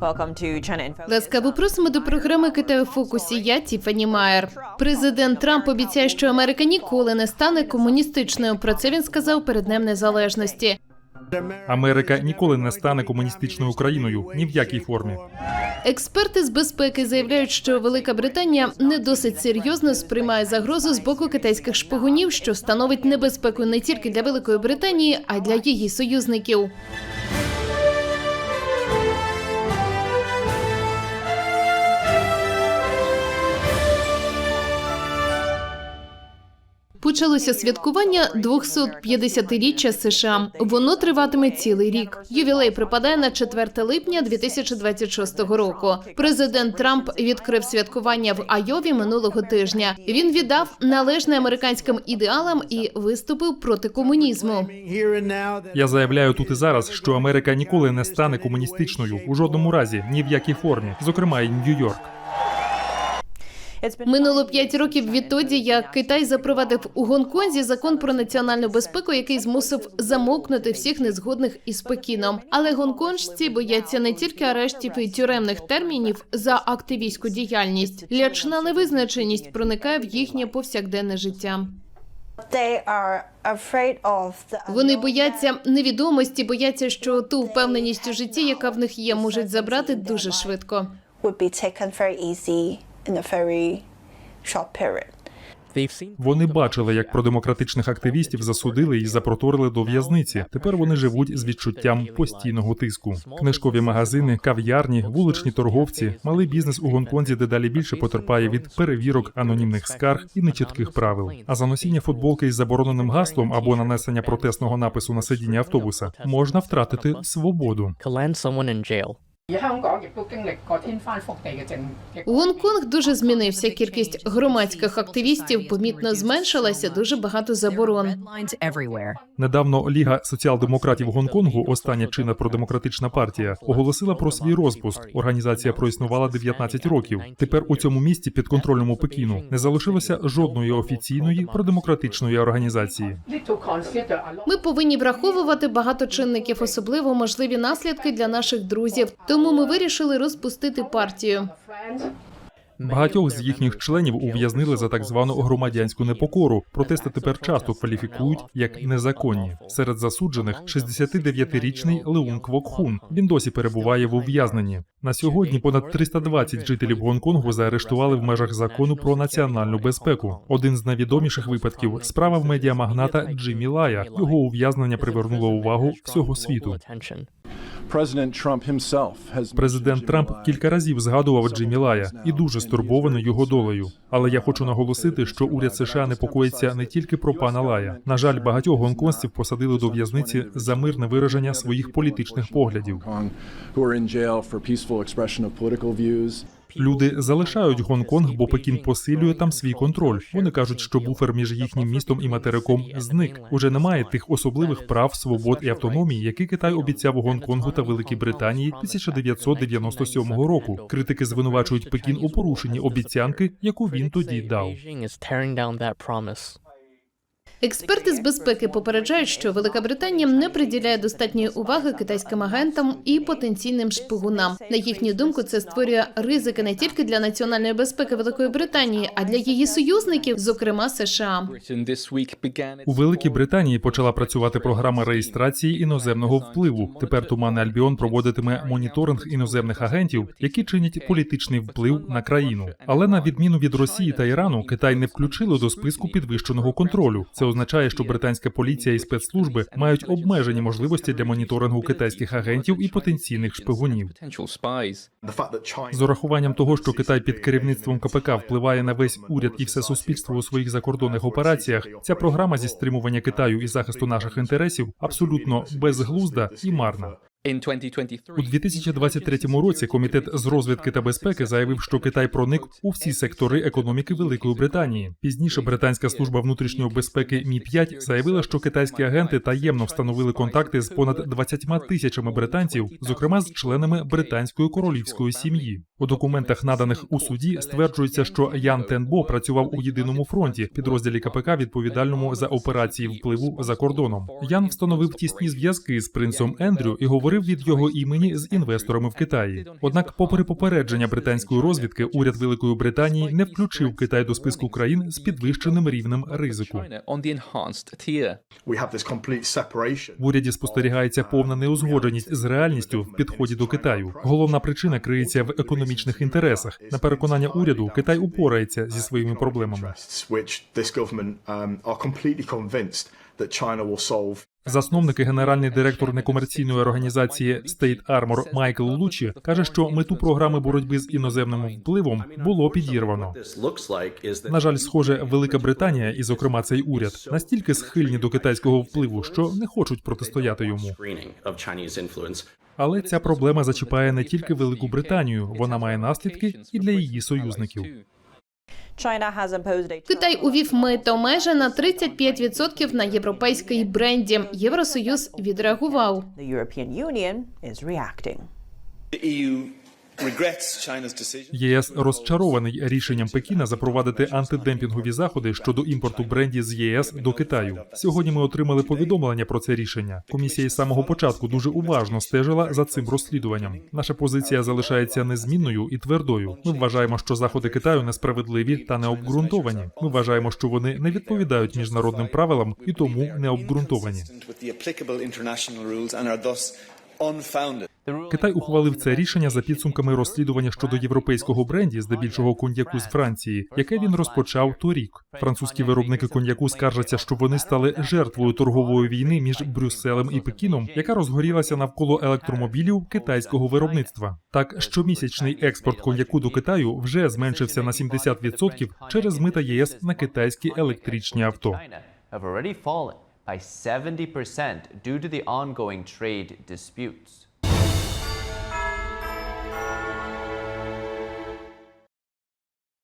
Welcome to China Info. Ласкаво просимо до програми Китай у фокусі. Я Тіфані Майер. Президент Трамп обіцяє, що Америка ніколи не стане комуністичною. Про це він сказав перед Днем Незалежності. Америка ніколи не стане комуністичною країною ні в якій формі. Експерти з безпеки заявляють, що Велика Британія не досить серйозно сприймає загрозу з боку китайських шпигунів, що становить небезпеку не тільки для Великої Британії, а й для її союзників. Почалося святкування 250-річчя США. Воно триватиме цілий рік. Ювілей припадає на 4 липня 2026 року. Президент Трамп відкрив святкування в Айові минулого тижня. Він віддав належне американським ідеалам і виступив проти комунізму. Я заявляю тут і зараз, що Америка ніколи не стане комуністичною у жодному разі, ні в якій формі, зокрема і Нью-Йорк. Минуло п'ять років відтоді, як Китай запровадив у Гонконзі закон про національну безпеку, який змусив замовкнути всіх незгодних із Пекіном. Але гонконгці бояться не тільки арештів і тюремних термінів за активістську діяльність. Лячна невизначеність проникає в їхнє повсякденне життя. Вони бояться невідомості, бояться, що ту впевненість у житті, яка в них є, можуть забрати дуже швидко. In a very short period. Вони бачили, як продемократичних активістів засудили і запроторили до в'язниці. Тепер вони живуть з відчуттям постійного тиску. Книжкові магазини, кав'ярні, вуличні торговці, малий бізнес у Гонконзі дедалі більше потерпає від перевірок, анонімних скарг і нечітких правил. А за носіння футболки із забороненим гаслом або нанесення протестного напису на сидіння автобуса можна втратити свободу. to land someone in jail. 而香港亦都经历过天翻覆地嘅政嘅 Гонконг дуже змінився. Кількість громадських активістів помітно зменшилася. Дуже багато заборон. Lines everywhere. Недавно Ліга соціал-демократів Гонконгу, остання чинна продемократична партія, оголосила про свій розпуск. Організація проіснувала 19 років. Тепер у цьому місті підконтрольному Пекіну не залишилося жодної офіційної продемократичної організації.呢度 consider a lot Ми повинні враховувати багато чинників, особливо можливі наслідки для наших друзів. тому ми вирішили розпустити партію. Багатьох з їхніх членів ув'язнили за так звану громадянську непокору. Протести тепер часто кваліфікують як незаконні. Серед засуджених 69-річний Леун Квокхун. Він досі перебуває в ув'язненні. На сьогодні понад 320 жителів Гонконгу заарештували в межах закону про національну безпеку. Один з найвідоміших випадків справа в медіамагната Джиммі Лая. Його ув'язнення привернуло увагу всього світу. Президент Трамп кілька разів згадував Джимі Лая і дуже стурбований його долею. Але я хочу наголосити, що уряд США непокоїться не тільки про пана Лая. На жаль, багатьох гонконгців посадили до в'язниці за мирне вираження своїх політичних поглядів. Люди залишають Гонконг, бо Пекін посилює там свій контроль. Вони кажуть, що буфер між їхнім містом і материком зник. Уже немає тих особливих прав, свобод і автономії, які Китай обіцяв Гонконгу та Великій Британії 1997 року. Критики звинувачують Пекін у порушенні обіцянки, яку він тоді дав. Експерти з безпеки попереджають, що Велика Британія не приділяє достатньої уваги китайським агентам і потенційним шпигунам. На їхню думку, це створює ризики не тільки для національної безпеки Великої Британії, а для її союзників, зокрема США. У Великій Британії почала працювати програма реєстрації іноземного впливу. Тепер Туманний Альбіон проводитиме моніторинг іноземних агентів, які чинять політичний вплив на країну. Але на відміну від Росії та Ірану, Китай не включили до списку підвищеного контролю. Це означає, що британська поліція і спецслужби мають обмежені можливості для моніторингу китайських агентів і потенційних шпигунів. З урахуванням того, що Китай під керівництвом КПК впливає на весь уряд і все суспільство у своїх закордонних операціях, ця програма зі стримування Китаю і захисту наших інтересів абсолютно безглузда і марна. У 2023 році комітет з розвідки та безпеки заявив, що Китай проник у всі сектори економіки Великої Британії. Пізніше британська служба внутрішньої безпеки Мі 5 заявила, що китайські агенти таємно встановили контакти з понад 20 тисячами британців, зокрема з членами британської королівської сім'ї. У документах, наданих у суді, стверджується, що Ян Тенбо працював у єдиному фронті, підрозділі КПК, відповідальному за операції впливу за кордоном. Ян встановив тісні зв'язки з принцем Ендрю і говорив від його імені з інвесторами в Китаї. Однак, попри попередження британської розвідки, уряд Великої Британії не включив Китай до списку країн з підвищеним рівнем ризику. В уряді спостерігається повна неузгодженість з реальністю в підході до Китаю. Головна причина криється в економічних інтересах. На переконання уряду, Китай упорається зі своїми проблемами. Засновник і генеральний директор некомерційної організації State Armor Майкл Лучі каже, що мету програми боротьби з іноземним впливом було підірвано. На жаль, схоже, Велика Британія, і зокрема цей уряд, настільки схильні до китайського впливу, що не хочуть протистояти йому. Але ця проблема зачіпає не тільки Велику Британію, вона має наслідки і для її союзників. China has imposed a Китай увів мито межі на 35% на європейській бренді. Євросоюз відреагував. ЄС розчарований рішенням Пекіна запровадити антидемпінгові заходи щодо імпорту брендів з ЄС до Китаю. Сьогодні ми отримали повідомлення про це рішення. Комісія з самого початку дуже уважно стежила за цим розслідуванням. Наша позиція залишається незмінною і твердою. Ми вважаємо, що заходи Китаю несправедливі та необґрунтовані. Ми вважаємо, що вони не відповідають міжнародним правилам і тому необґрунтовані. Китай ухвалив це рішення за підсумками розслідування щодо європейського бренді, здебільшого коньяку з Франції, яке він розпочав торік. Французькі виробники коньяку скаржаться, що вони стали жертвою торгової війни між Брюсселем і Пекіном, яка розгорілася навколо електромобілів китайського виробництва. Так, щомісячний експорт коньяку до Китаю вже зменшився на 70% через мита ЄС на китайські електричні авто. have already fallen by 70% due to the ongoing trade disputes.